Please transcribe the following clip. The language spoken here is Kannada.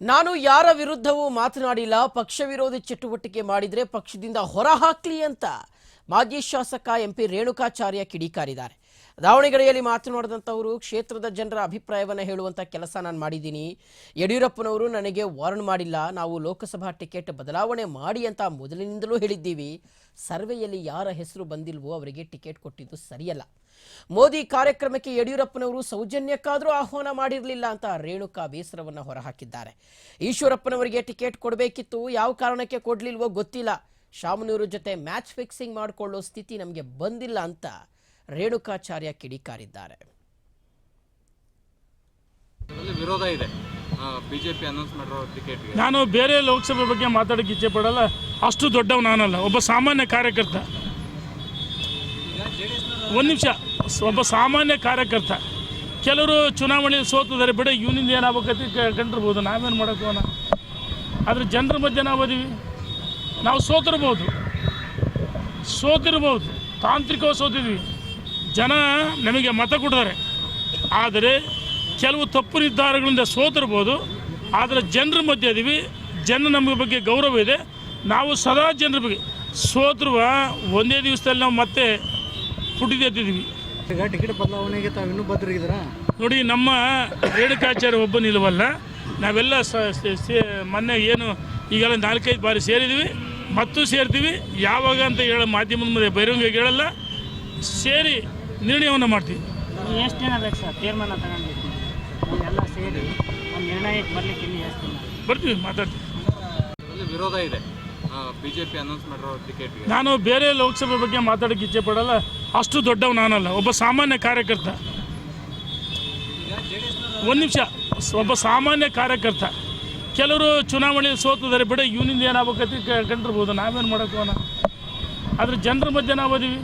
ನಾನು ಯಾರ ವಿರುದ್ಧವೂ ಮಾತನಾಡಿಲ್ಲ ಪಕ್ಷ ವಿರೋಧಿ ಚಟುವಟಿಕೆ ಮಾಡಿದರೆ ಪಕ್ಷದಿಂದ ಹೊರಹಾಕ್ಲಿ ಅಂತ. ಮಾಜಿ ಶಾಸಕ ಎಂಪಿ ರೇಣುಕಾಚಾರ್ಯ ಕಿಡಿಕಾರಿದ್ದಾರೆ. ದಾವಣಗೆರೆಯಲ್ಲಿ ಮಾತನಾಡಿದಂಥವರು, ಕ್ಷೇತ್ರದ ಜನರ ಅಭಿಪ್ರಾಯವನ್ನು ಹೇಳುವಂಥ ಕೆಲಸ ನಾನು ಮಾಡಿದ್ದೀನಿ. ಯಡಿಯೂರಪ್ಪನವರು ನನಗೆ ವಾರ್ನ್ ಮಾಡಿಲ್ಲ. ನಾವು ಲೋಕಸಭಾ ಟಿಕೆಟ್ ಬದಲಾವಣೆ ಮಾಡಿ ಅಂತ ಮೊದಲಿನಿಂದಲೂ ಹೇಳಿದ್ದೀವಿ. ಸರ್ವೆಯಲ್ಲಿ ಯಾರ ಹೆಸರು ಬಂದಿಲ್ವೋ ಅವರಿಗೆ ಟಿಕೆಟ್ ಕೊಟ್ಟಿದ್ದು ಸರಿಯಲ್ಲ. ಮೋದಿ ಕಾರ್ಯಕ್ರಮಕ್ಕೆ ಯಡಿಯೂರಪ್ಪನವರು ಸೌಜನ್ಯಕ್ಕಾದರೂ ಆಹ್ವಾನ ಮಾಡಿರಲಿಲ್ಲ ಅಂತ ರೇಣುಕಾ ಬೇಸರವನ್ನು ಹೊರಹಾಕಿದ್ದಾರೆ. ಈಶ್ವರಪ್ಪನವರಿಗೆ ಟಿಕೆಟ್ ಕೊಡಬೇಕಿತ್ತು. ಯಾವ ಕಾರಣಕ್ಕೆ ಕೊಡಲಿಲ್ವೋ ಗೊತ್ತಿಲ್ಲ. ಶಾಮನೂರು ಜೊತೆ ಮ್ಯಾಚ್ ಫಿಕ್ಸಿಂಗ್ ಮಾಡಿಕೊಳ್ಳೋ ಸ್ಥಿತಿ ನಮಗೆ ಬಂದಿಲ್ಲ ಅಂತ ರೇಣುಕಾಚಾರ್ಯ ಕಿಡಿಕಾರಿದ್ದಾರೆ. ಅಲ್ಲಿ ವಿರೋಧ ಇದೆ. ಬಿಜೆಪಿ ಅನೌನ್ಸ್ ಮಾಡಿರೋ ನಾನು ಬೇರೆ ಲೋಕಸಭೆ ಬಗ್ಗೆ ಮಾತಾಡಕ್ಕೆ ಇಚ್ಛೆ ಪಡಲ್ಲ. ಅಷ್ಟು ದೊಡ್ಡವ ನಾನಲ್ಲ. ಒಬ್ಬ ಸಾಮಾನ್ಯ ಕಾರ್ಯಕರ್ತ. ಒಂದು ನಿಮಿಷ. ಒಬ್ಬ ಸಾಮಾನ್ಯ ಕಾರ್ಯಕರ್ತ. ಕೆಲವರು ಚುನಾವಣೆಯಲ್ಲಿ ಸೋತಿದ್ದಾರೆ. ಬಿಡ ಇವನಿಂದ ಏನಾಗಬೇಕಂತ ಕಂಡಿರ್ಬೋದು ನಾವೇನು ಮಾಡೋಕ್ಕೋನ ಆದರೆ ಜನರ ಮಧ್ಯೆ ನಾವು ಅದೀವಿ. ನಾವು ಸೋತಿರ್ಬೋದು. ಸೋತಿರ್ಬೋದು. ತಾಂತ್ರಿಕವಾಗಿ ಸೋತಿದ್ವಿ. ಜನ ನಮಗೆ ಮತ ಕೊಡ್ತಾರೆ. ಆದರೆ ಕೆಲವು ತಪ್ಪು ನಿರ್ಧಾರಗಳಿಂದ ಸೋತಿರ್ಬೋದು. ಆದರೆ ಜನರ ಮಧ್ಯೆ ಇದೀವಿ. ಜನ ನಮ್ಮ ಬಗ್ಗೆ ಗೌರವ ಇದೆ. ನಾವು ಸದಾ ಜನರ ಬಗ್ಗೆ ಸೋತ್ರುವ ಒಂದೇ ದಿವಸದಲ್ಲಿ ನಾವು ಮತ್ತೆ ಪುಟಿದೆತ್ತಿದ್ದೀವಿ ಈಗ ಟಿಕೆಟ್ ಬದಲಾವಣೆಗೆ ತಾವು ಇನ್ನೂ ಬದ್ಧರಿದ್ದೀರಾ ನೋಡಿ ನಮ್ಮ ರೇಣುಕಾಚಾರ್ಯ ಒಬ್ಬ ನಿಲ್ಲವಲ್ಲ ನಾವೆಲ್ಲ ಸ ಮೊನ್ನೆ ಏನು ಈಗೆಲ್ಲ ನಾಲ್ಕೈದು ಬಾರಿ ಸೇರಿದ್ದೀವಿ. ಮತ್ತು ಸೇರ್ತೀವಿ. ಯಾವಾಗ ಅಂತ ಹೇಳೋ ಮಾಧ್ಯಮದ ಮುಂದೆ ಬಹಿರಂಗ ಹೇಳಲ್ಲ ಸೇರಿ ನಿರ್ಣಯವನ್ನು ಮಾಡ್ತೀವಿ. ಎಷ್ಟು ಜನ ಬೇಕು ಸರ್? ತೀರ್ಮಾನ ತಗೊಂಡಿರ್ತೀವಿ ಎಲ್ಲ ಸೇರಿ ಒಂದು ನಿರ್ಣಯಕ್ಕೆ ಬರಲಿಕ್ಕೆ ಇಲ್ಲಿ ಎಷ್ಟು ಬರ್ತೀವಿ ಮಾತಾಡ್ತೀವಿ. ವಿರೋಧ ಇದೆ. ಬಿಜೆಪಿ ಅನೌನ್ಸ್ ಮಾಡಿರೋ ಟಿಕೆಟ್ ನಾನು ಬೇರೆ ಲೋಕಸಭೆ ಬಗ್ಗೆ ಮಾತಾಡೋಕ್ಕೆ ಇಚ್ಛೆ ಪಡಲ್ಲ. ಅಷ್ಟು ದೊಡ್ಡವ ನಾನಲ್ಲ. ಒಬ್ಬ ಸಾಮಾನ್ಯ ಕಾರ್ಯಕರ್ತ. ಒಂದು ನಿಮಿಷ. ಒಬ್ಬ ಸಾಮಾನ್ಯ ಕಾರ್ಯಕರ್ತ. ಕೆಲವರು ಚುನಾವಣೆಯಲ್ಲಿ ಸೋತಿದ್ದಾರೆ ಬಿಡ ಇವನಿಂದ ಏನಾಗಬೇಕಂತ ಕಂಡಿರ್ಬೋದು. ನಾವೇನು ಮಾಡೋಕ್ಕೋನ ಆದರೆ ಜನರ ಮಧ್ಯೆ ನಾವು ಅದೀವಿ.